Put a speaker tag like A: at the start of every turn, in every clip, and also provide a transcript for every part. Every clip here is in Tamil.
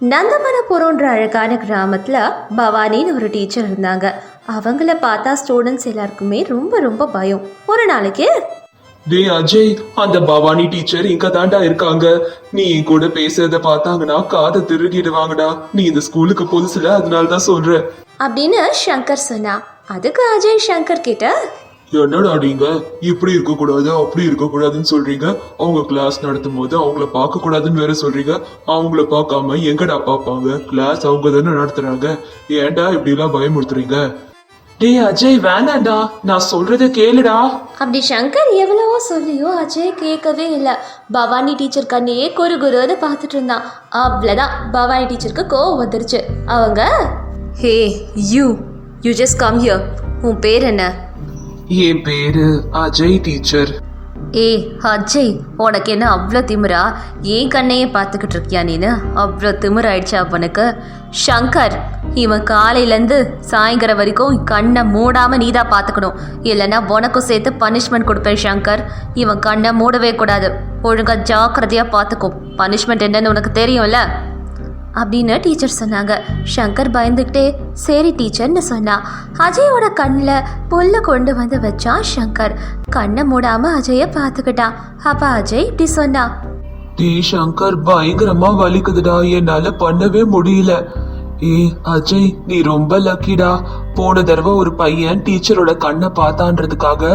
A: நந்தமனபுரம்ன்ற அழகான கிராமத்தில் பவானின்னு ஒரு டீச்சர் இருந்தாங்க. அவங்கள பார்த்தா ஸ்டூடெண்ட்ஸ் எல்லாருக்குமே ரொம்ப ரொம்ப பயம். ஒரு நாளைக்கு?
B: டேய் அஜய் அந்த பவானி டீச்சர் இங்க தாண்டா இருக்காங்க. நீ என் கூட பேசுறத பார்த்தாங்கன்னா காதை திருகிடுவாங்கடா நீ இந்த ஸ்கூலுக்கு புதுசுல அதனால தான் சொல்றேன்.
A: அப்படின்னு சங்கர் சொன்னா. அதுக்கு அஜய் சங்கர் கிட்ட
B: என்னடா நீங்க? இப்படி இருக்க கூடாது அப்படி இருக்க கூடாதுன்னு சொல்றீங்க. அவங்க கிளாஸ் நடத்தும் போது அவங்கள பார்க்க கூடாதுன்னு வேற சொல்றீங்க. அவங்கள பார்க்காம எங்கடா பார்ப்பாங்க? கிளாஸ் அவங்க தானே நடத்துறாங்க. ஏன்டா இப்படி எல்லாம் பயமுறுத்துறீங்க? டேய் அஜய் வேணாண்டா நான் சொல்றத கேளுடா.
A: அப்படி சங்கர் எவ்வளவோ சொல்லியோ அஜய் கேட்கவே இல்லை. பவானி டீச்சர் கண்ணையே குறு குருன்னு பார்த்துட்டு இருந்தான். அவ்வளோதான் பவானி டீச்சருக்கு கோவம் வந்துருச்சு. அவங்க hey you you just come here உன் பேர் என்ன?
B: என் பேரு அஜய் டீச்சர்.
A: ஏ அஜய் உனக்கு என்ன அவ்வளோ திமிரா? ஏன் கண்ணையே பார்த்துக்கிட்டு இருக்கியா நீனு? அவ்வளோ திமிராயிடுச்சு அவனுக்கு. ஷங்கர் இவன் காலையிலேருந்து சாயங்காலம் வரைக்கும் கண்ணை மூடாமல் நீ தான் பார்த்துக்கணும். இல்லைன்னா உனக்கும் சேர்த்து பனிஷ்மெண்ட் கொடுப்பேன் ஷங்கர். இவன் கண்ணை மூடவே கூடாது. ஒழுங்காக ஜாக்கிரதையாக பார்த்துக்கும் பனிஷ்மெண்ட் என்னன்னு உனக்கு தெரியும்ல? அப்படின்னு டீச்சர் சொன்னாங்க. சங்கர் பயந்துக்கிட்டே சரி டீச்சர்னு சொன்னான் அஜயோட கண்ணில் புல்லை கொண்டு வந்து வச்சான் சங்கர். கண்ணை மூடாமல் அஜயை பார்த்துக்கிட்டான் அப்போ அஜய் இப்படி சொன்னான்
B: டேய் சங்கர் பயங்கரமா வலிக்குதுடா. என்னால பண்ணவே முடியல. ஏ அஜய் நீ ரொம்ப லக்கிடா போன தடவை ஒரு பையன் டீச்சரோட கண்ணை பார்த்தான்றதுக்காக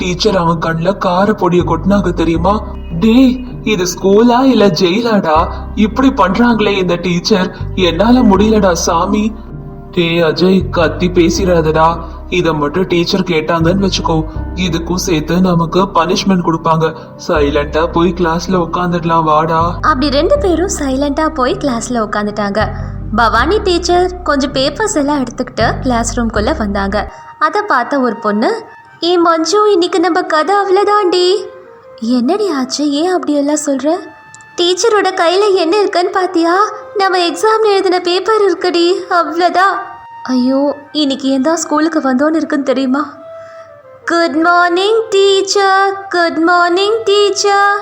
B: டீச்சர் அவன் கண்ணில் கார பொடியை கொட்டினாங்க தெரியுமா? டேய் இது ஸ்கூலா இல்ல ஜெயிலாடா இப்படி பண்றாங்களே இந்த டீச்சர் என்னால முடியலடா சாமி. டே அஜய் கத்தி பேசிடாதடா இத மட்டும் டீச்சர் கேட்டாங்கன்னு வச்சுக்கோ. இதுக்கும் சேர்த்து நமக்கு பனிஷ்மெண்ட் கொடுப்பாங்க. சைலண்டா போய் கிளாஸ்ல உட்காந்துடலாம் வாடா.
A: அப்படி ரெண்டு பேரும் சைலண்டா போய் கிளாஸ்ல உட்காந்துட்டாங்க பவானி டீச்சர் கொஞ்சம் பேப்பர்ஸ் எல்லாம் எடுத்துக்கிட்டு கிளாஸ் ரூம்குள்ள வந்தாங்க. அதை பார்த்த ஒரு பொண்ணு ஏ மஞ்சு இன்னைக்கு நம்ம கதை அவ்வளோதாண்டி என்னடி ஆச்சு? ஏன் அப்படியெல்லாம் சொல்ற? டீச்சரோட கையில் என்ன இருக்குன்னு பார்த்தியா நம்ம எக்ஸாம் எழுதின பேப்பர் இருக்குடி அவ்வளோதான் ஐயோ இன்னைக்கு ஏன் தான் ஸ்கூலுக்கு வந்தோன்னு இருக்குன்னு தெரியுமா? Good morning teacher good morning teacher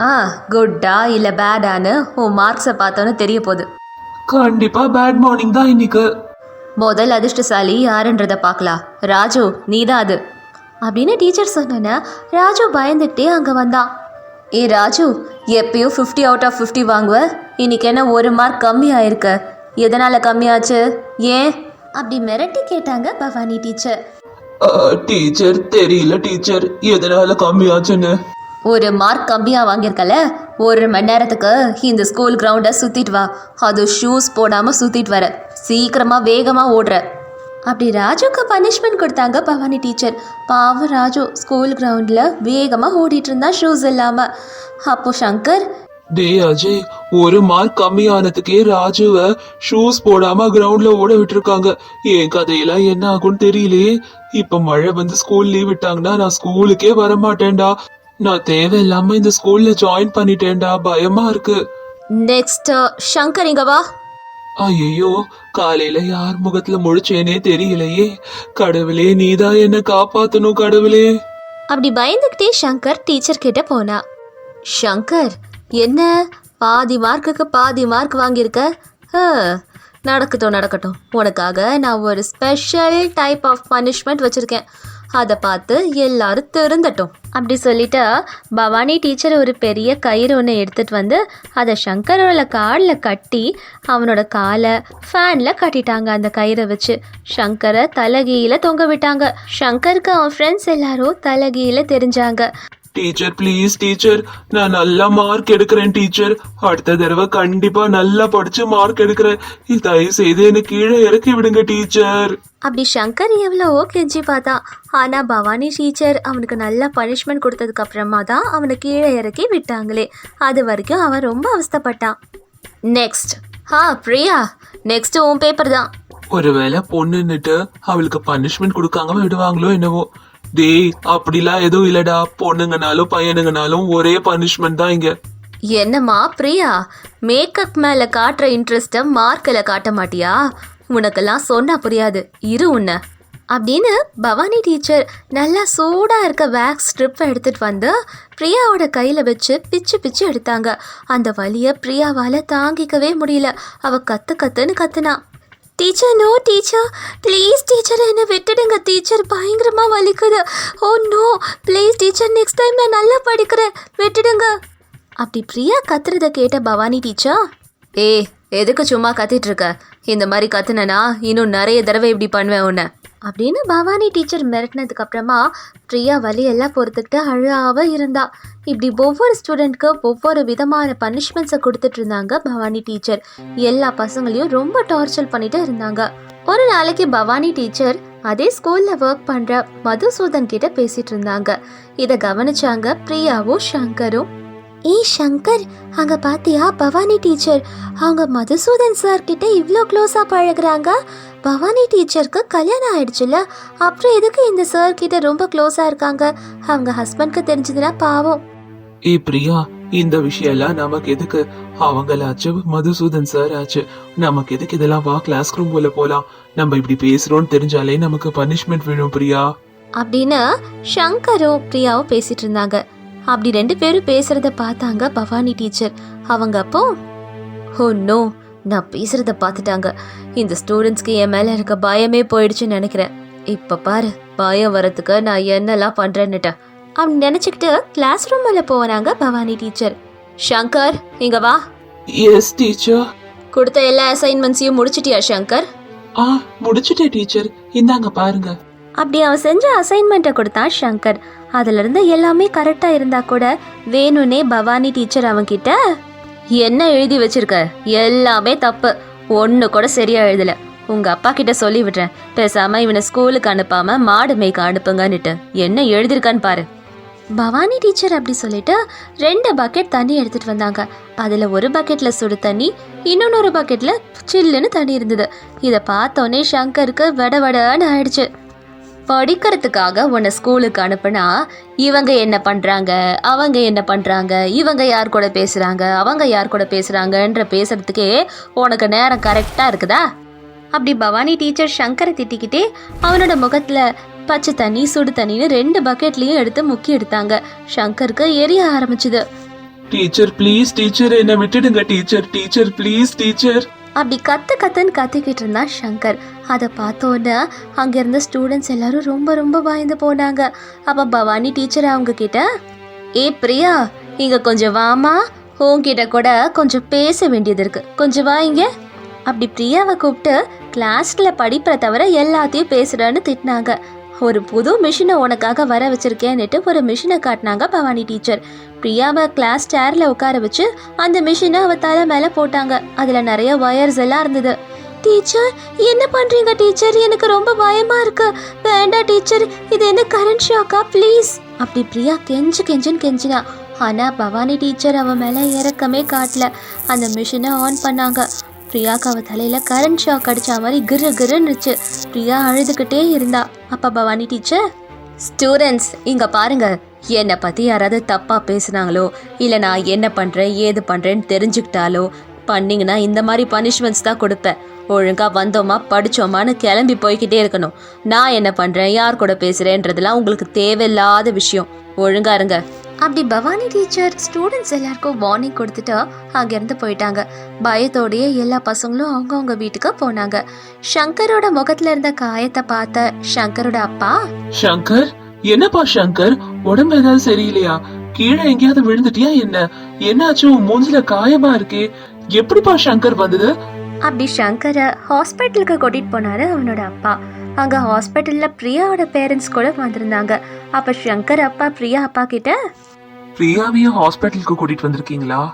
A: ஆ குட்டா இல்லை பேடான்னு உன் மார்க்ஸை பார்த்தோன்னு தெரிய போகுது.
B: கண்டிப்பா பேட் மார்னிங் தான் இன்னைக்கு.
A: முதல் அதிர்ஷ்டசாலி யாருன்றதை பார்க்கலாம். ராஜு நீதான் அது. அப்படின்னு டீச்சர் சொன்னோன்னே ராஜு பயந்துக்கிட்டே அங்கே வந்தான் ஏ ராஜு எப்பயும் ஃபிஃப்டி அவுட் ஆஃப் ஃபிஃப்டி வாங்குவ? இன்னைக்கு என்ன ஒரு மார்க் கம்மி ஆயிருக்க எதனால் கம்மியாச்சு? ஏன்? அப்படி மிரட்டி கேட்டாங்க பவானி டீச்சர்.
B: டீச்சர் தெரியல டீச்சர். எதனால கம்மியாச்சுன்னு?
A: ஒரு மார்க் கம்மியாக வாங்கியிருக்கல. ஒரு மணி நேரத்துக்கு இந்த ஸ்கூல் கிரவுண்டை சுற்றிட்டு வா. அது ஷூஸ் போடாமல் சுற்றிட்டு வர. சீக்கிரமாக வேகமாக ஓடுற. அப்படி ராஜுக்கு பனிஷ்மெண்ட் கொடுத்தாங்க பவானி டீச்சர் பாவம் ராஜு ஸ்கூல் கிரவுண்டில் வேகமாக ஓடிட்டு இருந்தா ஷூஸ் இல்லாமல் அப்போ சங்கர்
B: டேய் அஜய் ஒரு மார்க் கம்மியானதுக்கே ராஜுவ ஷூஸ் போடாம கிரவுண்ட்ல ஓட விட்டுருக்காங்க. என் கதையெல்லாம் என்ன ஆகும்னு தெரியலையே. இப்ப மழை வந்து ஸ்கூல் லீவ் விட்டாங்கன்னா நான் ஸ்கூலுக்கே வர மாட்டேன்டா நான் தேவையில்லாம இந்த ஸ்கூல்ல ஜாயின் பண்ணிட்டேன்டா. பயமா இருக்கு.
A: நெக்ஸ்ட் சங்கர் இங்க வா.
B: ஐயோ காலையில யார் முகத்துல முழிச்சேனே தெரியலையே. கடவுளே நீதான் என்ன காப்பாத்தணும் கடவுளே.
A: அப்படி பயந்துக்கிட்டே சங்கர் டீச்சர் கிட்ட போனா. சங்கர் என்ன? பாதி மார்க்குக்கு பாதி மார்க் வாங்கியிருக்க? நடக்கட்டும் நடக்கட்டும். உனக்காக நான் ஒரு ஸ்பெஷல் டைப் ஆஃப் பனிஷ்மெண்ட் வச்சுருக்கேன். அதை பார்த்து எல்லாரும் திருந்தட்டும். அப்படி சொல்லிட்டு பவானி டீச்சர் ஒரு பெரிய கயிறு ஒன்று எடுத்துகிட்டு வந்து அதை சங்கரோட காலில் கட்டி அவனோட காலை ஃபேனில் கட்டிட்டாங்க அந்த கயிறை வச்சு. சங்கரை தலகியில் தொங்க விட்டாங்க. சங்கருக்கு அவன் ஃப்ரெண்ட்ஸ் எல்லாரும் தலகியில் தெரிஞ்சாங்க.
B: டீச்சர் ப்ளீஸ் டீச்சர் நான் நல்லா மார்க் எடுக்கிறேன் டீச்சர் அடுத்த தடவை கண்டிப்பா நல்லா படிச்சு மார்க் எடுக்கிறேன். தயவு செய்து என்ன கீழே இறக்கி விடுங்க டீச்சர்
A: அப்படி சங்கர் எவ்வளவோ கெஞ்சி பார்த்தான் ஆனால் பவானி டீச்சர் அவனுக்கு நல்ல பனிஷ்மெண்ட் கொடுத்ததுக்கு அப்புறமா தான் அவனை கீழே இறக்கி விட்டாங்களே. அது வரைக்கும் அவன் ரொம்ப அவஸ்தைப்பட்டான். நெக்ஸ்ட் ஹா பிரியா. நெக்ஸ்ட் உன் பேப்பர் தான்.
B: ஒருவேளை பொண்ணுன்னுட்டு அவளுக்கு பனிஷ்மெண்ட் கொடுக்காம விடுவாங்களோ என்னவோ. டேய் அப்படிலாம் எதுவும் இல்லடா. பொண்ணுங்கனாலும் பையனுங்கனாலும் ஒரே பனிஷ்மெண்ட் தான் இங்க.
A: என்னம்மா பிரியா? மேக்கப் மேலே காட்டுற இன்ட்ரெஸ்ட்டை மார்க்கில் காட்ட மாட்டியா? உனக்கெல்லாம் சொன்னா புரியாது. இரு உன்ன. அப்படின்னு பவானி டீச்சர் நல்லா சூடாக இருக்க வேக்ஸ் ஸ்ட்ரிப்பை எடுத்துகிட்டு வந்து பிரியாவோட கையில் வச்சு பிச்சு பிச்சு எடுத்தாங்க. அந்த வழியை பிரியாவால் தாங்கிக்கவே முடியல. அவ கத்து கத்துன்னு கத்துனா. Teacher no teacher please teacher என்னை விட்டுடுங்க டீச்சர் பயங்கரமாக வலிக்குது. ஓ no please teacher next time நான் நல்லா படிக்கிறேன். விட்டுடுங்க. அப்படி பிரியா கத்துறத கேட்ட பவானி டீச்சர் ஏ எதுக்கு சும்மா கத்திட்டு இருக்க? இந்த மாதிரி கத்துனனா இன்னும் நிறைய தடவை இப்படி பண்ணுவேன் உன்னை. அப்படின்னு பவானி டீச்சர் மிரட்டினதுக்கு அப்புறமா பிரியா வலியெல்லாம் பொறுத்துக்கிட்டு அழாவ இருந்தா. இப்படி ஒவ்வொரு ஸ்டூடெண்ட்க்கு ஒவ்வொரு விதமான பனிஷ்மெண்ட்ஸை கொடுத்துட்டு இருந்தாங்க பவானி டீச்சர். எல்லா பசங்களையும் ரொம்ப டார்ச்சர் பண்ணிட்டு இருந்தாங்க. ஒரு நாளைக்கு பவானி டீச்சர் அதே ஸ்கூல்ல ஒர்க் பண்ற மதுசூதன் கிட்ட பேசிட்டு இருந்தாங்க. இதை கவனிச்சாங்க பிரியாவும் சங்கரும் ஏய் சங்கர் அங்க பாத்தியா? பவானி டீச்சர் அவங்க மதுசூதன் சார் கிட்ட இவ்வளோ க்ளோஸா பழகுறாங்க? பவானி டீச்சருக்கு கல்யாணம் ஆயிடுச்சுல? அப்புறம் எதுக்கு இந்த சார் கிட்ட ரொம்ப க்ளோஸா இருக்காங்க? அவங்க ஹஸ்பண்ட்க்கு தெரிஞ்சதுன்னா பாவம்.
B: ஏ பிரியா இந்த விஷயம் எல்லாம் நமக்கு எதுக்கு? அவங்களாச்சு மதுசூதன் சார் ஆச்சு. நமக்கு எதுக்கு இதெல்லாம் வா கிளாஸ் ரூம் போல போலாம். நம்ம இப்படி பேசுறோம்னு தெரிஞ்சாலே நமக்கு பனிஷ்மெண்ட் விழும் பிரியா.
A: அப்படின்னு சங்கரும் பிரியாவும் பேசிட்டு இருந்தாங்க. அப்படி ரெண்டு பேரும் பேசுறத பார்த்தாங்க பவானி டீச்சர் அவங்க அப்போ ஓ நோ நான் பேசுறத பார்த்துட்டாங்க. இந்த ஸ்டூடெண்ட்ஸ்க்கு என் மேல இருக்க பயமே போயிடுச்சுன்னு நினைக்கிறேன். இப்ப பாரு பயம் வரத்துக்கு நான் என்னெல்லாம் பண்றேன்னுட்டேன் அப்படி நினைச்சுக்கிட்டு கிளாஸ் ரூம்ல போனாங்க பவானி டீச்சர் சங்கர் இங்க வா.
B: எஸ் டீச்சர்
A: கொடுத்த எல்லா அசைன்மெண்ட்ஸையும் முடிச்சிட்டியா சங்கர்?
B: ஆ முடிச்சிட்டேன் டீச்சர் இந்தாங்க பாருங்க.
A: அப்படி அவன் செஞ்ச அசைன்மெண்ட்டை கொடுத்தான் சங்கர். அதுலேருந்து எல்லாமே கரெக்டாக இருந்தா கூட வேணும்னே பவானி டீச்சர் அவன்கிட்ட என்ன எழுதி வச்சிருக்க? எல்லாமே தப்பு. ஒன்று கூட சரியா எழுதல. உங்க அப்பா கிட்ட சொல்லி விடுறேன். பேசாம இவனை ஸ்கூலுக்கு அனுப்பாம மாடு மேய்க்க அனுப்புங்கன்னுட்டு. என்ன எழுதிருக்கான்னு பாரு. பவானி டீச்சர் அப்படி சொல்லிட்டு ரெண்டு பக்கெட் தண்ணி எடுத்துட்டு வந்தாங்க. அதுல ஒரு பக்கெட்ல சுடு தண்ணி இன்னொன்னொரு பக்கெட்ல சில்லுன்னு தண்ணி இருந்தது. இதை பார்த்தோன்னே சங்கருக்கு வட வடன்னு ஆயிடுச்சு. படிக்கிறதுக்காக உன்னை ஸ்கூலுக்கு அனுப்புனா இவங்க என்ன பண்ணுறாங்க அவங்க என்ன பண்ணுறாங்க இவங்க யார் கூட பேசுகிறாங்க அவங்க யார் கூட பேசுகிறாங்கன்ற பேசுகிறதுக்கே உனக்கு நேரம் கரெக்டாக இருக்குதா? அப்படி பவானி டீச்சர் சங்கரை திட்டிக்கிட்டே அவனோட முகத்தில் பச்சை தண்ணி சுடு தண்ணின்னு ரெண்டு பக்கெட்லேயும் எடுத்து முக்கி எடுத்தாங்க. சங்கருக்கு எரிய ஆரம்பிச்சுது.
B: டீச்சர் ப்ளீஸ் டீச்சர் என்ன விட்டுடுங்க டீச்சர் டீச்சர் ப்ளீஸ் டீச்சர்
A: அப்படி கத்து கத்துன்னு கத்திக்கிட்டு இருந்தான் சங்கர். அதை பார்த்தோன்னே அங்கேருந்த ஸ்டூடெண்ட்ஸ் எல்லாரும் ரொம்ப ரொம்ப பயந்து போனாங்க. அப்போ பவானி டீச்சர் அவங்க கிட்ட ஏ பிரியா இங்கே கொஞ்சம் வாமா உங்ககிட்ட கூட கொஞ்சம் பேச வேண்டியது இருக்கு. கொஞ்சம் வா இங்க. அப்படி பிரியாவை கூப்பிட்டு கிளாஸ்ல படிப்பை தவிர எல்லாத்தையும் பேசுறேன்னு திட்டினாங்க. ஒரு புது மிஷினை உனக்காக வர வச்சிருக்கேன்னுட்டு ஒரு மிஷினை காட்டினாங்க பவானி டீச்சர். பிரியாவை கிளாஸ் சேர்ல உட்கார வச்சு அந்த மிஷினை அவ தலை மேல போட்டாங்க. அதுல நிறைய ஒயர்ஸ் எல்லாம் இருந்தது. டீச்சர் என்ன பண்றீங்க டீச்சர்? எனக்கு ரொம்ப பயமா இருக்கு. வேண்டாம் டீச்சர் இது என்ன கரண்ட் ஷாக்கா ப்ளீஸ் அப்படி பிரியா கெஞ்சு கெஞ்சுன்னு கெஞ்சினா. ஆனா பவானி டீச்சர் அவன் மேல இறக்கமே காட்டல. அந்த மிஷினை ஆன் பண்ணாங்க. பிரியாக்காவை தலையில் தலையில கரண்ட் ஷாக் அடிச்ச மாதிரி கிரு கிருன்னுச்சு. பிரியா அழுதுகிட்டே இருந்தா. அப்பா பவானி டீச்சர் ஸ்டூடெண்ட்ஸ் இங்க பாருங்க. என்னை பத்தி யாராவது தப்பா பேசுனாங்களோ இல்ல நான் என்ன பண்றேன் ஏது பண்றேன்னு தெரிஞ்சுக்கிட்டாலோ பண்ணீங்கன்னா இந்த மாதிரி பனிஷ்மெண்ட்ஸ் தான் கொடுப்பேன். ஒழுங்கா வந்தோமா படிச்சோமான்னு கிளம்பி போய்கிட்டே இருக்கணும். நான் என்ன பண்றேன் யார் கூட பேசுறேன்றதெல்லாம் உங்களுக்கு தேவையில்லாத விஷயம். ஒழுங்கா இருங்க. அப்படி பவானி டீச்சர் ஸ்டூடெண்ட்ஸ் எல்லாருக்கும் வார்னிங் கொடுத்துட்டு அங்கேருந்து போயிட்டாங்க. பயத்தோடயே எல்லா பசங்களும் அவங்கவுங்க வீட்டுக்கு போனாங்க. சங்கரோட முகத்துல இருந்த காயத்தை பார்த்த சங்கரோட அப்பா
B: சங்கர்? என்னப்பா சங்கர்? உடம்பு ஏதாவது சரியில்லையா? கீழே எங்கேயாவது விழுந்துட்டியா என்ன? என்னாச்சு? உன் மூஞ்சில காயமா இருக்கே. எப்படிப்பா சங்கர் வந்தது?
A: அப்படி சங்கரை ஹாஸ்பிட்டலுக்கு கூட்டிட்டு போனாரு அவனோட அப்பா. அங்க ஹாஸ்பிட்டல்ல பிரியாவோட பேரண்ட்ஸ் கூட வந்திருந்தாங்க. அப்ப சங்கர் அப்பா பிரியா அப்பா கிட்ட
B: பிரியாவையும் ஹாஸ்பிட்டலுக்கு கூட்டிட்டு வந்திருக்கீங்களா?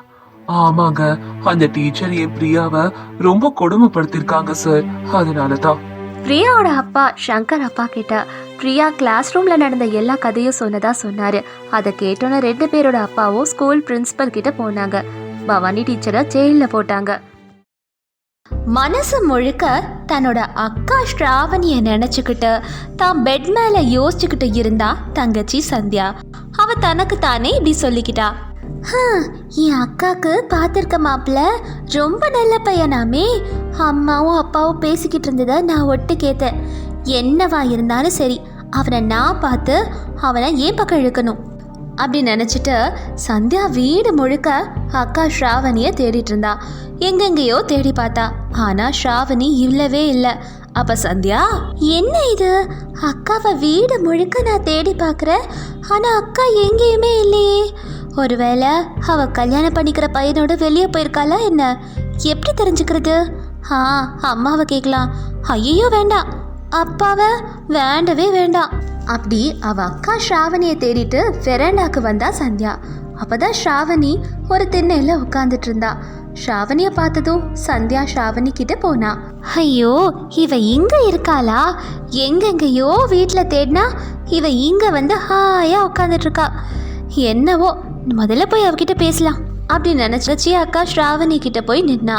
B: ஆமாங்க அந்த டீச்சர் என் பிரியாவை ரொம்ப கொடுமைப்படுத்திருக்காங்க சார். அதனாலதான்.
A: பிரியாவோட அப்பா சங்கர் அப்பா கிட்ட பிரியா கிளாஸ் ரூம்ல நடந்த எல்லா கதையும் சொன்னதா சொன்னாரு. அதை கேட்டோன்னு ரெண்டு பேரோட அப்பாவும் ஸ்கூல் பிரின்சிபல் கிட்ட போனாங்க. பவானி டீச்சரை ஜெயில போட்டாங்க. மனசு முழுக்க தன்னோட அக்கா ஸ்ராவணிய நினைச்சுக்கிட்டு தான் பெட் மேல யோசிச்சுக்கிட்டு இருந்தா தங்கச்சி சந்தியா. அவ தனக்கு தானே இப்படி சொல்லிக்கிட்டா. என் அக்காக்கு பார்த்துருக்க மாப்பிள்ள. ரொம்ப நல்ல பையனாமே. அம்மாவும் அப்பாவும் பேசிக்கிட்டு இருந்ததை நான் ஒட்டு கேட்டேன். என்னவா இருந்தாலும் சரி அவனை நான் பார்த்து அவனை ஏன் பக்கம் இழுக்கணும்? அப்படி நினச்சிட்டு சந்தியா வீடு முழுக்க அக்கா ஸ்ராவணியை தேடிட்டு இருந்தா. எங்கெங்கேயோ தேடி பார்த்தா. ஆனால் ஸ்ராவணி இல்லவே இல்லை. அப்போ சந்தியா என்ன இது? அக்காவை வீடு முழுக்க நான் தேடி பார்க்குறேன். ஆனால் அக்கா எங்கேயுமே இல்லையே. ஒருவேளை அவ கல்யாணம் பண்ணிக்கிற பையனோட வெளியே போயிருக்காளா என்ன? எப்படி தெரிஞ்சுக்கிறது? ஆ அம்மாவை கேட்கலாம் ஐயோ வேண்டாம். அப்பாவை வேண்டவே வேண்டாம். அப்படி அவ அக்கா ஸ்ராவணியை தேடிட்டு வெரண்டாக்கு வந்தா சந்தியா. அப்பதான் ஸ்ராவணி ஒரு திண்ணையில உட்காந்துட்டு இருந்தா ஸ்ராவணிய பார்த்ததும் சந்தியா ஸ்ராவணி கிட்ட போனா ஐயோ இவ இங்க இருக்காளா? எங்கெங்கயோ வீட்டில் தேடினா இவ இங்க வந்து ஹாயா உட்காந்துட்டு இருக்கா என்னவோ முதல்ல போய் அவகிட்ட பேசலாம். அப்படி நினைச்சி அக்கா ஸ்ராவணி கிட்ட போய் நின்னா.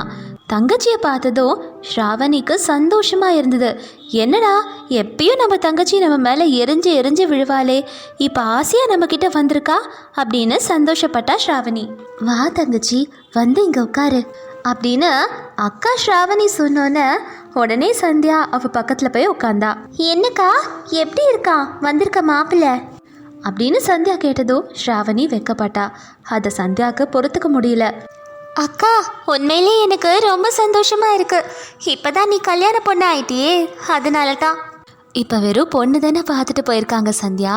A: தங்கச்சியை பார்த்ததும் ஸ்ராவணிக்கு சந்தோஷமாக இருந்தது. என்னடா எப்பயும் நம்ம தங்கச்சி நம்ம மேலே எரிஞ்சு எரிஞ்சு விழுவாளே இப்போ ஆசையாக நம்மக்கிட்ட வந்திருக்கா? அப்படின்னு சந்தோஷப்பட்டா ஸ்ராவணி வா தங்கச்சி வந்து இங்கே உட்காரு அப்படின்னு அக்கா ஸ்ராவணி சொன்னோன்னே உடனே சந்தியா அவ பக்கத்துல போய் உட்காந்தா. என்னக்கா எப்படி இருக்கா? வந்திருக்க மாப்பிள்ளை? அப்படின்னு சந்தியா கேட்டதும் ஸ்ராவணி வெக்கப்பட்டா. அதை சந்தியாவுக்கு பொறுத்துக்க முடியல. அக்கா உண்மையிலே எனக்கு ரொம்ப சந்தோஷமா இருக்கு. இப்பதான் நீ கல்யாண பொண்ணு ஆயிட்டியே. அதனால தான் இப்போ வெறும் பொண்ணு தானே பார்த்துட்டு போயிருக்காங்க சந்தியா?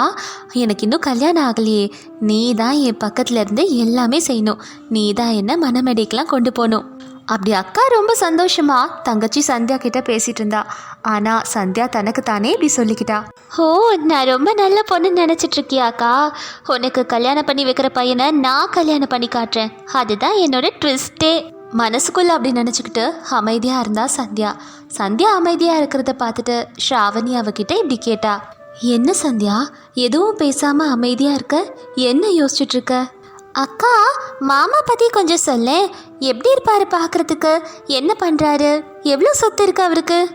A: எனக்கு இன்னும் கல்யாணம் ஆகலையே. நீ தான் என் பக்கத்துல இருந்து எல்லாமே செய்யணும். நீ தான் என்ன மனமெடிக்கெலாம் கொண்டு போகணும். அப்படி அக்கா ரொம்ப சந்தோஷமா தங்கச்சி சந்தியா கிட்ட பேசிட்டு இருந்தா. ஆனா சந்தியா தனக்கு தானே இப்படி சொல்லிக்கிட்டா. ஓ நான் ரொம்ப நல்ல பொண்ணு நினைச்சிட்டு இருக்கியாக்கா உனக்கு கல்யாணம் பண்ணி வைக்கிற பையனை நான் கல்யாணம் பண்ணி காட்டுறேன். அதுதான் என்னோட ட்விஸ்டே மனசுக்குள்ள அப்படி நினச்சிக்கிட்டு அமைதியா இருந்தா சந்தியா. சந்தியா அமைதியா இருக்கிறத பார்த்துட்டு ஸ்ராவணி அவகிட்ட இப்படி கேட்டா. என்ன சந்தியா? எதுவும் பேசாம அமைதியா இருக்க? என்ன யோசிச்சுட்டு இருக்க? அக்கா மாமா பற்றி கொஞ்சம் சொல்ல. எப்படி இருப்பாரு பார்க்கறதுக்கு என்ன பண்ணுறாரு எவ்வளோ சொத்து இருக்கு அவருக்கு?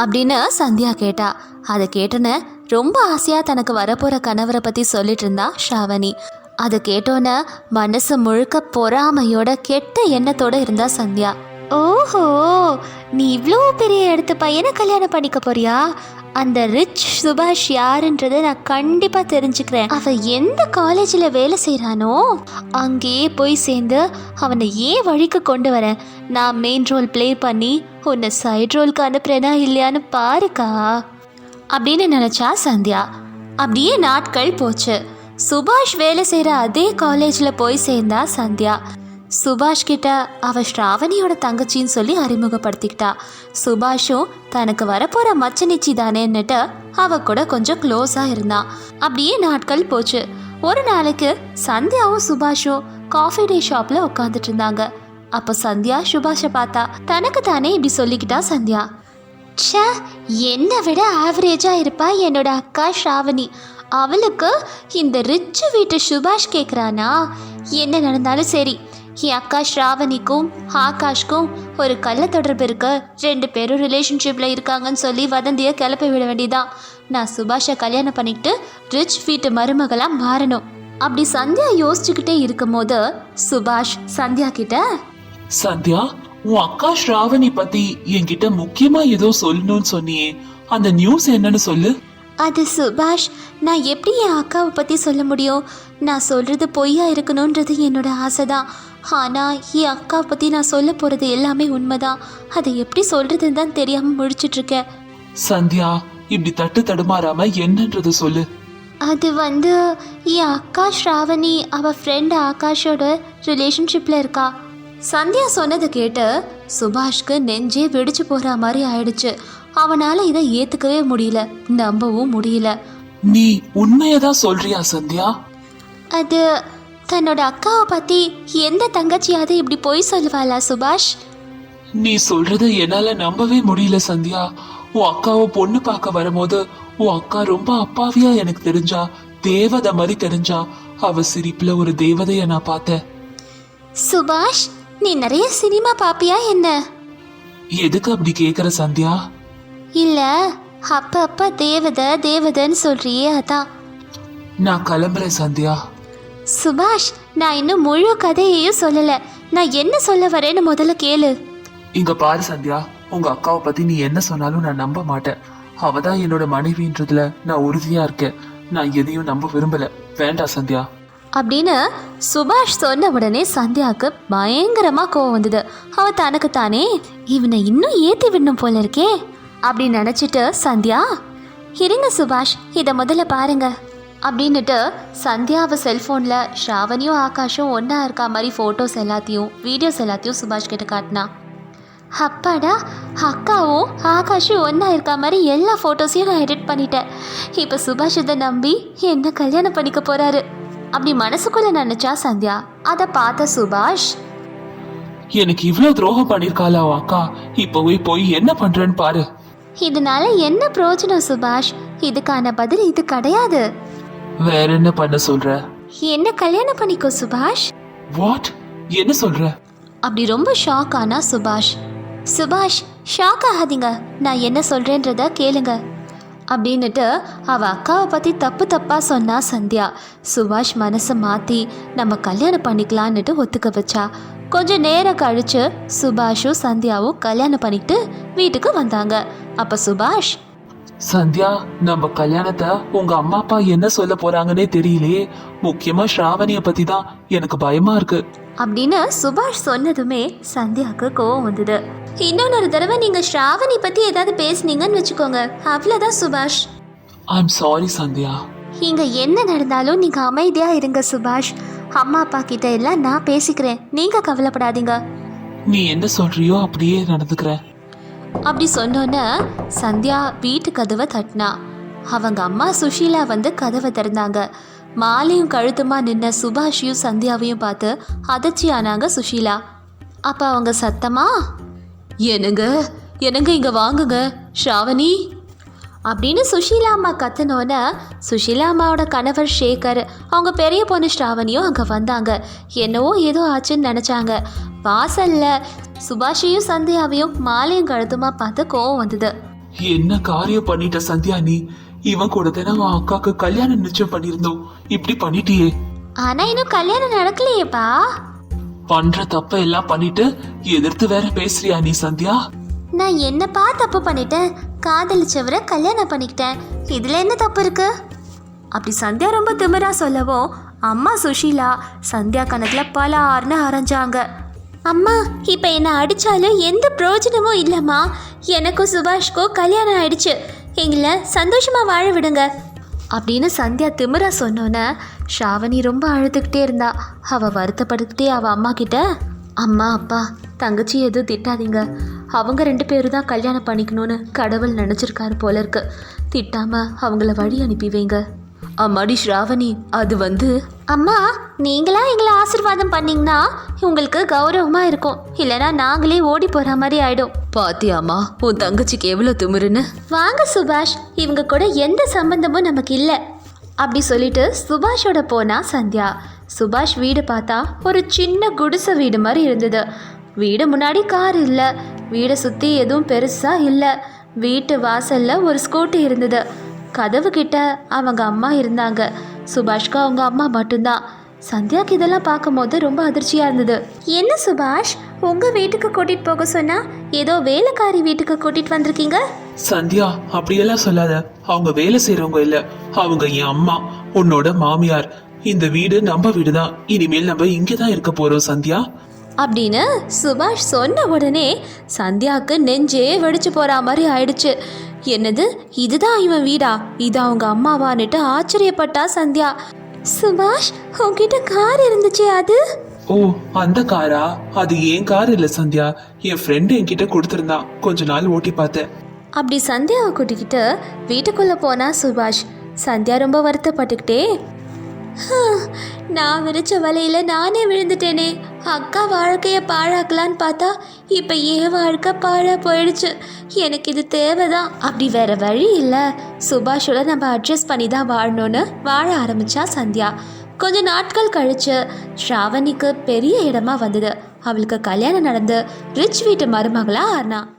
A: அப்படின்னு சந்தியா கேட்டா. அதை கேட்டோன்னே ரொம்ப ஆசையாக தனக்கு வரப்போகிற கணவரை பற்றி சொல்லிட்டு இருந்தா ஷாவணி. அதை கேட்டோன்னே மனசு முழுக்க பொறாமையோட கெட்ட எண்ணத்தோடு இருந்தா சந்தியா. ஓஹோ நீ இவ்வளோ பெரிய இடத்து பையனை கல்யாணம் பண்ணிக்க போறியா? அந்த ரிச் சுபாஷ் யாருன்றதை நான் கண்டிப்பாக தெரிஞ்சுக்கிறேன். அவன் எந்த காலேஜில் வேலை செய்கிறானோ அங்கேயே போய் சேர்ந்து அவனை ஏன் வழிக்கு கொண்டு வரேன் நான் மெயின் ரோல் ப்ளே பண்ணி உன்னை சைட் ரோலுக்கு அனுப்புறேனா இல்லையான்னு பாருக்கா. அப்படின்னு நினச்சா சந்தியா. அப்படியே நாட்கள் போச்சு. சுபாஷ் வேலை செய்கிற அதே காலேஜில் போய் சேர்ந்தா சந்தியா. சுபாஷ் கிட்ட அவ ஸ்ராவணியோட தங்கச்சின்னு சொல்லி அறிமுகப்படுத்திக்கிட்டா. சுபாஷும் தனக்கு வரப்போற மச்ச நிச்சி தானேன்னுட்டு அவ கூட கொஞ்சம் க்ளோஸா இருந்தான் அப்படியே நாட்கள் போச்சு. ஒரு நாளைக்கு சந்தியாவும் சுபாஷும் காஃபி டே ஷாப்ல உட்காந்துட்டு இருந்தாங்க. அப்ப சந்தியா சுபாஷை பார்த்தா தனக்கு தானே இப்படி சொல்லிக்கிட்டா சந்தியா? ச்சே என்னை விட ஆவரேஜாக இருப்பா என்னோட அக்கா ஷ்ராவணி அவளுக்கு இந்த ரிச்சு வீட்டு சுபாஷ் கேட்குறானா என்ன நடந்தாலும் சரி என் அக்கா ஸ்ராவணிக்கும் ஆகாஷ்க்கும் ஒரு கள்ள தொடர்பு இருக்கு. ரெண்டு பேரும் ரிலேஷன்ஷிப்பில் இருக்காங்கன்னு சொல்லி வதந்தியை கிளப்பி விட வேண்டியதான் நான் சுபாஷை கல்யாணம் பண்ணிக்கிட்டு ரிச் வீட்டு மருமகளாக மாறணும். அப்படி சந்தியா யோசிச்சுக்கிட்டே இருக்கும்போது சுபாஷ் சந்தியா கிட்ட
B: சந்தியா உன் அக்கா ஸ்ராவணி பத்தி என்கிட்ட முக்கியமா ஏதோ சொல்லணும்னு சொன்னியே. அந்த நியூஸ் என்னன்னு சொல்லு.
A: அது சுபாஷ் நான் எப்படி என் அக்காவை பற்றி சொல்ல முடியும்? நான் சொல்கிறது பொய்யா இருக்கணுன்றது என்னோட ஆசை தான் ஆனால் என் அக்காவை பற்றி நான் சொல்ல போகிறது எல்லாமே உண்மைதான். அதை எப்படி சொல்கிறதுன்னு தான் தெரியாமல் முழிச்சிட்ருக்கேன்
B: சந்தியா இப்படி தட்டு தடுமாறாம என்னன்றது சொல்லு.
A: அது வந்து என் அக்கா ஸ்ராவணி அவள் ஃப்ரெண்ட் ஆகாஷோட ரிலேஷன்ஷிப்பில் இருக்கா. சந்தியா சொன்னதை கேட்டு சுபாஷ்க்கு நெஞ்சே வெடிச்சு போகிற மாதிரி ஆயிடுச்சு. அவனால் இதை ஏற்றுக்கவே முடியல. நம்பவும் முடியல.
B: நீ உண்மையதான் சொல்றியா சந்தியா?
A: அது தன்னோட அக்காவை பற்றி எந்த தங்கச்சியாவது இப்படி பொய் சொல்லுவாளா சுபாஷ்?
B: நீ சொல்றத என்னால நம்பவே முடியல சந்தியா. உன் அக்காவை பொண்ணு பார்க்க வரும்போது உன் அக்கா ரொம்ப அப்பாவியா எனக்கு தெரிஞ்சா தேவதை மாதிரி தெரிஞ்சா அவ சிரிப்புல ஒரு தேவதைய நான் பார்த்தேன்.
A: சுபாஷ் நீ நிறைய சினிமா பாப்பியா என்ன?
B: எதுக்கு அப்படி கேக்குற சந்தியா?
A: இல்லை அப்போ அப்போ தேவதை தேவதைன்னு சொல்றியே அதான்.
B: நான் கிளம்புறேன் சந்தியா.
A: சுபாஷ் நான் இன்னும் முழு கதையையும் சொல்லலை. நான் என்ன சொல்ல வரேன்னு முதல்ல கேளு.
B: இங்க பாரு சந்தியா உங்க அக்காவை பத்தி நீ என்ன சொன்னாலும் நான் நம்ப மாட்டேன். அவ தான் என்னோட மனைவின்றதுல நான் உறுதியா இருக்கேன். நான் எதையும் நம்ப விரும்பல. வேண்டாம் சந்தியா.
A: அப்படின்னு சுபாஷ் சொன்ன உடனே சந்தியாவுக்கு பயங்கரமாக கோவம் வந்தது. அவ தனக்கு தானே இவனை இன்னும் ஏற்றி விடணும் போல இருக்கே. அப்படி நினச்சிட்டு சந்தியா இருங்க சுபாஷ் இதை முதல்ல பாருங்க. அப்படின்னுட்டு சந்தியாவை செல்ஃபோனில் ஸ்ராவணியும் ஆகாஷும் ஒன்றா இருக்கா மாதிரி ஃபோட்டோஸ் எல்லாத்தையும் வீடியோஸ் எல்லாத்தையும் சுபாஷ் கிட்ட காட்டினா. அப்பாடா அக்காவும் ஆகாஷும் ஒன்றா இருக்கா மாதிரி எல்லா ஃபோட்டோஸையும் நான் எடிட் பண்ணிட்டேன். இப்போ சுபாஷ் இதை நம்பி என்ன கல்யாணம் பண்ணிக்க போகிறாரு அப்படி மனசுக்குள்ளே நினச்சா சந்தியா அதை பார்த்த சுபாஷ்
B: எனக்கு இவ்வளவு துரோகம் பண்ணிருக்காளா அவ அக்கா? இப்பவே போய் என்ன பண்றேன்னு பாரு.
A: இதனால என்ன பிரயோஜனம் சுபாஷ்? இதுக்கான பதில் இது கிடையாது.
B: வேற என்ன பண்ண சொல்ற?
A: என்ன கல்யாணம் பண்ணிக்கோ சுபாஷ்.
B: வாட் என்ன சொல்ற?
A: அப்படி ரொம்ப ஷாக் ஆனா சுபாஷ். சுபாஷ் ஷாக் ஆகாதீங்க. நான் என்ன சொல்கிறேன்றத கேளுங்க. அப்படின்னுட்டு அவ அக்காவை பற்றி தப்பு தப்பாக சொன்னா சந்தியா. சுபாஷ் மனசை மாற்றி நம்ம கல்யாணம் பண்ணிக்கலான்னுட்டு ஒத்துக்க வச்சா. கொஞ்ச நேரம் கழிச்சு சுபாஷும் சந்தியாவும் கல்யாணம் பண்ணிட்டு வீட்டுக்கு வந்தாங்க. அப்போ சுபாஷ்
B: சந்தியா நம்ம கல்யாணத்தை உங்க அம்மா அப்பா என்ன சொல்ல போறாங்கன்னே தெரியலையே முக்கியமா ஸ்ராவணிய பத்தி தான் எனக்கு பயமா இருக்கு.
A: அப்படின்னு சுபாஷ் சொன்னதுமே சந்தியாவுக்கு கோவம் வந்தது. இன்னொன்று தடவை நீங்கள் ஸ்ராவணி பற்றி ஏதாவது பேசுனீங்கன்னு வச்சுக்கோங்க. அவ்வளோதான் சுபாஷ்.
B: I'm sorry Sandhya.
A: இங்க என்ன நடந்தாலும் நீங்க அமைதியா இருங்க சுபாஷ். அம்மா அப்பா கிட்ட எல்லாம் நான் பேசிக்கிறேன். நீங்க கவலைப்படாதீங்க.
B: நீ என்ன சொல்றியோ அப்படியே நடந்துக்கிறேன்
A: அப்படி சொன்னோன்னே சந்தியா வீட்டு கதவை தட்டினா. அவங்க அம்மா சுஷீலா வந்து கதவை திறந்தாங்க. மாலையும் கழுத்துமா நின்ன சுபாஷையும் சந்தியாவையும் பார்த்து அதிர்ச்சி ஆனாங்க சுஷீலா. அப்ப அவங்க சத்தமா? என்னங்க? என்னங்க இங்க வாங்குங்க? ஷாவணி? அப்படின்னு சுஷீலா அம்மா கத்துனோன்னே சுஷீலா அம்மாவோட கணவர் சேகர் அவங்க பெரிய பொண்ணு ஸ்ராவணியும் அங்கே வந்தாங்க. என்னவோ ஏதோ ஆச்சுன்னு நினச்சாங்க. வாசல்ல சுபாஷையும் சந்தியாவையும் மாலையும் கழுத்துமா பார்த்து கோவம் வந்தது.
B: என்ன காரியம் பண்ணிட்ட சந்தியா நீ? இவன் கூட தானே அவன் அக்காக்கு கல்யாணம் நிச்சயம் பண்ணியிருந்தோம். இப்படி பண்ணிட்டியே.
A: ஆனா இன்னும் கல்யாணம் நடக்கலையேப்பா.
B: பண்ற தப்ப எல்லாம் பண்ணிட்டு எதிர்த்து வேற பேசுறியா நீ சந்தியா?
A: நான் என்னப்பா தப்பு பண்ணிட்டேன்? காதலிச்சவரை கல்யாணம் பண்ணிக்கிட்டேன். இதில் என்ன தப்பு இருக்கு? அப்படி சந்தியா ரொம்ப திமிரா சொல்லவும் அம்மா சுஷீலா சந்தியா கணக்கில் பல ஆறுன்னு அரைஞ்சாங்க. அம்மா இப்போ என்னை அடித்தாலும் எந்த பிரயோஜனமும் இல்லைம்மா. எனக்கும் சுபாஷ்கோ கல்யாணம் ஆயிடுச்சு. எங்களை சந்தோஷமாக வாழ விடுங்க. அப்படின்னு சந்தியா திமிரா சொன்னோன்னே ஷாவணி ரொம்ப அழுதுகிட்டே இருந்தா. அவள் வருத்தப்படுத்திட்டே அவள் அம்மா கிட்ட அம்மா அப்பா தங்கச்சி எதுவும் திட்டாதீங்க. அவங்க ரெண்டு பேரும் தான் கல்யாணம் பண்ணிக்கணும்னு கடவுள் நினச்சிருக்காரு போல இருக்கு. திட்டாம அவங்கள வழி அனுப்பி வைங்க. அம்மாடி ஸ்ராவணி அது வந்து அம்மா நீங்களா எங்களை ஆசீர்வாதம் பண்ணீங்கன்னா உங்களுக்கு கௌரவமா இருக்கும். இல்லைன்னா நாங்களே ஓடி போற மாதிரி ஆயிடும். பாத்தியாமா உன் தங்கச்சிக்கு எவ்வளோ திமிருன்னு? வாங்க சுபாஷ் இவங்க கூட எந்த சம்பந்தமும் நமக்கு இல்லை. அப்படி சொல்லிட்டு சுபாஷோட போனா சந்தியா. சுபாஷ் வீடு பார்த்தா ஒரு சின்ன குடிசை வீடு மாதிரி இருந்தது. வீடு முன்னாடி கார் இல்லை. வீடை சுற்றி எதுவும் பெருசாக இல்லை. வீட்டு வாசல்ல ஒரு ஸ்கூட்டி இருந்தது. கதவு கிட்ட அவங்க அம்மா இருந்தாங்க. சுபாஷ்க்கு அவங்க அம்மா மட்டும்தான். சந்தியாக்கு இதெல்லாம் பார்க்கும்போது ரொம்ப அதிர்ச்சியாக இருந்தது. என்ன சுபாஷ்? உங்கள் வீட்டுக்கு கூட்டிகிட்டு போக சொன்னா ஏதோ வேலைக்காரி வீட்டுக்கு கூட்டிகிட்டு வந்திருக்கீங்க?
B: சந்தியா அப்படியெல்லாம் சொல்லாத. அவங்க வேலை செய்யறவங்க இல்ல. அவங்க என் அம்மா உன்னோட மாமியார். இந்த வீடு நம்ம வீடுதான். இனிமேல் நம்ம இங்கதான் இருக்க போறோம் சந்தியா.
A: அப்படின்னு சுபாஷ் சொன்ன உடனே சந்தியாவுக்கு நெஞ்சே வெடிச்சு போற மாதிரி ஆயிடுச்சு. என்னது? இதுதான் இவன் வீடா? இது அவங்க அம்மாவான்னுட்டு ஆச்சரியப்பட்டா சந்தியா. சுபாஷ் உன்கிட்ட கார் இருந்துச்சு அது?
B: ஓ அந்த காரா? அது ஏன் கார் இல்ல சந்தியா? என் ஃப்ரெண்டு என்கிட்ட கொடுத்திருந்தான் கொஞ்ச நாள் ஓட்டி பார்த்தேன்.
A: அப்படி சந்தியாவை கூட்டிக்கிட்டு வீட்டுக்குள்ளே போனா சுபாஷ். சந்தியா ரொம்ப வருத்தப்பட்டுக்கிட்டே "ஹம், நான் விரிச்ச வலையில நானே விழுந்துட்டேனே. அக்கா வாழ்க்கையை பாழாக்கலான்னு பார்த்தா இப்போ என் வாழ்க்கை பாழா போயிடுச்சு. எனக்கு இது தேவைதான். அப்படி வேற வழி இல்லை. சுபாஷோட நம்ம அட்ஜஸ்ட் பண்ணி தான் வாழணும்னு வாழ ஆரம்பிச்சா சந்தியா. கொஞ்ச நாட்கள் கழிச்சு ஸ்ராவணிக்கு பெரிய இடமா வந்தது. அவளுக்கு கல்யாணம் நடந்து ரிச் வீட்டு மருமகளா ஆனா.